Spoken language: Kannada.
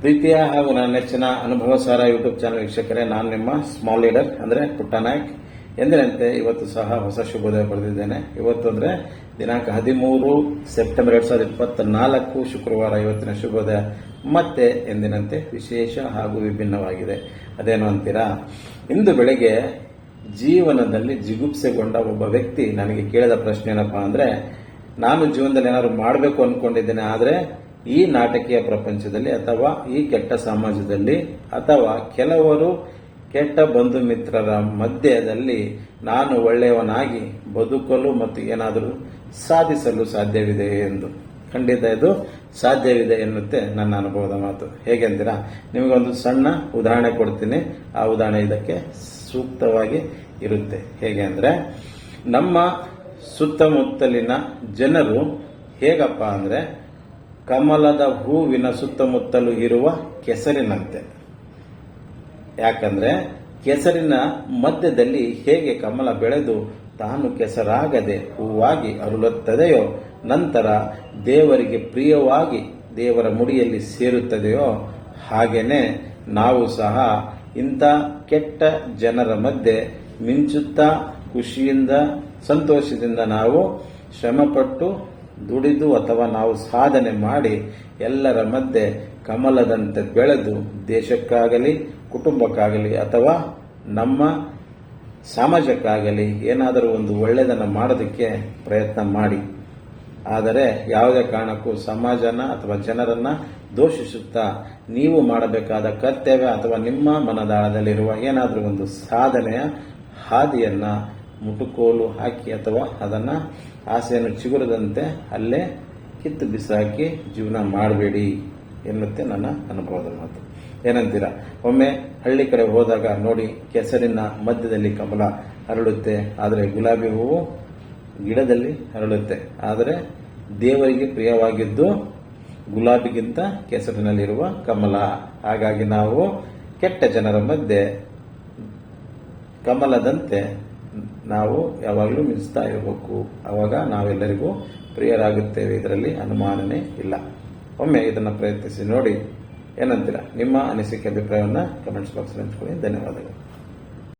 ಪ್ರೀತಿಯ ಹಾಗೂ ನನ್ನ ನೆಚ್ಚಿನ ಅನುಭವ ಸಾರ ಯೂಟ್ಯೂಬ್ ಚಾನಲ್ ವೀಕ್ಷಕರೇ, ನಾನು ನಿಮ್ಮ ಸ್ಮಾಲ್ ಲೀಡರ್ ಅಂದ್ರೆ ಪುಟ್ಟ ನಾಯಕ್ ಎಂದಿನಂತೆ ಇವತ್ತು ಸಹ ಹೊಸ ಶುಭೋದಯ ಪಡೆದಿದ್ದೇನೆ. ಇವತ್ತು ಅಂದ್ರೆ ದಿನಾಂಕ ಹದಿಮೂರು ಸೆಪ್ಟೆಂಬರ್ ಎರಡ್ ಸಾವಿರದ ಇಪ್ಪತ್ತ ನಾಲ್ಕು ಶುಕ್ರವಾರ ಇವತ್ತಿನ ಶುಭೋದಯ. ಮತ್ತೆ ಎಂದಿನಂತೆ ವಿಶೇಷ ಹಾಗೂ ವಿಭಿನ್ನವಾಗಿದೆ. ಅದೇನು ಅಂತೀರಾ? ಇಂದು ಬೆಳಗ್ಗೆ ಜೀವನದಲ್ಲಿ ಜಿಗುಪ್ಸೆಗೊಂಡ ಒಬ್ಬ ವ್ಯಕ್ತಿ ನನಗೆ ಕೇಳಿದ ಪ್ರಶ್ನೆ ಏನಪ್ಪಾ ಅಂದ್ರೆ, ನಾನು ಜೀವನದಲ್ಲಿ ಏನಾದ್ರು ಮಾಡಬೇಕು ಅನ್ಕೊಂಡಿದ್ದೇನೆ, ಆದ್ರೆ ಈ ನಾಟಕೀಯ ಪ್ರಪಂಚದಲ್ಲಿ ಅಥವಾ ಈ ಕೆಟ್ಟ ಸಮಾಜದಲ್ಲಿ ಅಥವಾ ಕೆಲವರು ಕೆಟ್ಟ ಬಂಧು ಮಿತ್ರರ ಮಧ್ಯದಲ್ಲಿ ನಾನು ಒಳ್ಳೆಯವನಾಗಿ ಬದುಕಲು ಮತ್ತು ಏನಾದರೂ ಸಾಧಿಸಲು ಸಾಧ್ಯವಿದೆ ಎಂದು. ಖಂಡಿತ ಇದು ಸಾಧ್ಯವಿದೆ ಎನ್ನುತ್ತೆ ನನ್ನ ಅನುಭವದ ಮಾತು. ಹೇಗೆಂದಿರಾ ನಿಮಗೊಂದು ಸಣ್ಣ ಉದಾಹರಣೆ ಕೊಡ್ತೀನಿ. ಆ ಉದಾಹರಣೆ ಇದಕ್ಕೆ ಸೂಕ್ತವಾಗಿ ಇರುತ್ತೆ. ಹೇಗೆ ಅಂದ್ರೆ, ನಮ್ಮ ಸುತ್ತಮುತ್ತಲಿನ ಜನರು ಹೇಗಪ್ಪ ಅಂದ್ರೆ ಕಮಲದ ಹೂವಿನ ಸುತ್ತಮುತ್ತಲು ಇರುವ ಕೆಸರಿನಂತೆ. ಯಾಕಂದ್ರೆ ಕೆಸರಿನ ಮಧ್ಯದಲ್ಲಿ ಹೇಗೆ ಕಮಲ ಬೆಳೆದು ತಾನು ಕೆಸರಾಗದೆ ಹೂವಾಗಿ ಅರುಳುತ್ತದೆಯೋ, ನಂತರ ದೇವರಿಗೆ ಪ್ರಿಯವಾಗಿ ದೇವರ ಮುಡಿಯಲ್ಲಿ ಸೇರುತ್ತದೆಯೋ ಹಾಗೆಯೇ ನಾವು ಸಹ ಇಂಥ ಕೆಟ್ಟ ಜನರ ಮಧ್ಯೆ ಮಿಂಚುತ್ತಾ ಖುಷಿಯಿಂದ, ಸಂತೋಷದಿಂದ ನಾವು ಶ್ರಮಪಟ್ಟು ದುಡಿದು ಅಥವಾ ನಾವು ಸಾಧನೆ ಮಾಡಿ ಎಲ್ಲರ ಮಧ್ಯೆ ಕಮಲದಂತೆ ಬೆಳೆದು ದೇಶಕ್ಕಾಗಲಿ, ಕುಟುಂಬಕ್ಕಾಗಲಿ ಅಥವಾ ನಮ್ಮ ಸಮಾಜಕ್ಕಾಗಲಿ ಏನಾದರೂ ಒಂದು ಒಳ್ಳೆಯದನ್ನು ಮಾಡೋದಕ್ಕೆ ಪ್ರಯತ್ನ ಮಾಡಿ. ಆದರೆ ಯಾವುದೇ ಕಾರಣಕ್ಕೂ ಸಮಾಜನ ಅಥವಾ ಜನರನ್ನು ದೋಷಿಸುತ್ತಾ ನೀವು ಮಾಡಬೇಕಾದ ಕರ್ತವ್ಯ ಅಥವಾ ನಿಮ್ಮ ಮನದಾಳದಲ್ಲಿರುವ ಏನಾದರೂ ಒಂದು ಸಾಧನೆಯ ಹಾದಿಯನ್ನ ಮುಟುಕೋಲು ಹಾಕಿ ಅಥವಾ ಅದನ್ನ ಆಸೆಯನ್ನು ಚಿಗುರದಂತೆ ಅಲ್ಲೇ ಕಿತ್ತು ಬಿಸಾಕಿ ಜೀವನ ಮಾಡಬೇಡಿ ಎನ್ನುತ್ತೆ ನನ್ನ ಅನುಭವದ ಮಾತು. ಏನಂತೀರಾ? ಒಮ್ಮೆ ಹಳ್ಳಿ ಕಡೆ ಹೋದಾಗ ನೋಡಿ ಕೆಸರಿನ ಮಧ್ಯದಲ್ಲಿ ಕಮಲ ಅರಳುತ್ತೆ ಆದರೆ ಗುಲಾಬಿ ಹೂವು ಗಿಡದಲ್ಲಿ ಅರಳುತ್ತೆ ಆದರೆ ದೇವರಿಗೆ ಪ್ರಿಯವಾಗಿದ್ದು ಗುಲಾಬಿಗಿಂತ ಕೆಸರಿನಲ್ಲಿರುವ ಕಮಲ. ಹಾಗಾಗಿ ನಾವು ಕೆಟ್ಟ ಜನರ ಮಧ್ಯೆ ಕಮಲದಂತೆ ನಾವು ಯಾವಾಗಲೂ ಮಿಂಚ್ತಾ ಇರಬೇಕು. ಆವಾಗ ನಾವೆಲ್ಲರಿಗೂ ಪ್ರಿಯರಾಗುತ್ತೇವೆ. ಇದರಲ್ಲಿ ಅನುಮಾನನೇ ಇಲ್ಲ. ಒಮ್ಮೆ ಇದನ್ನು ಪ್ರಯತ್ನಿಸಿ ನೋಡಿ ಏನಂತೀರಾ? ನಿಮ್ಮ ಅನಿಸಿಕೆ, ಅಭಿಪ್ರಾಯವನ್ನು ಕಮೆಂಟ್ಸ್ ಬಾಕ್ಸ್ ಹಂಚ್ಕೊಳ್ಳಿ. ಧನ್ಯವಾದಗಳು.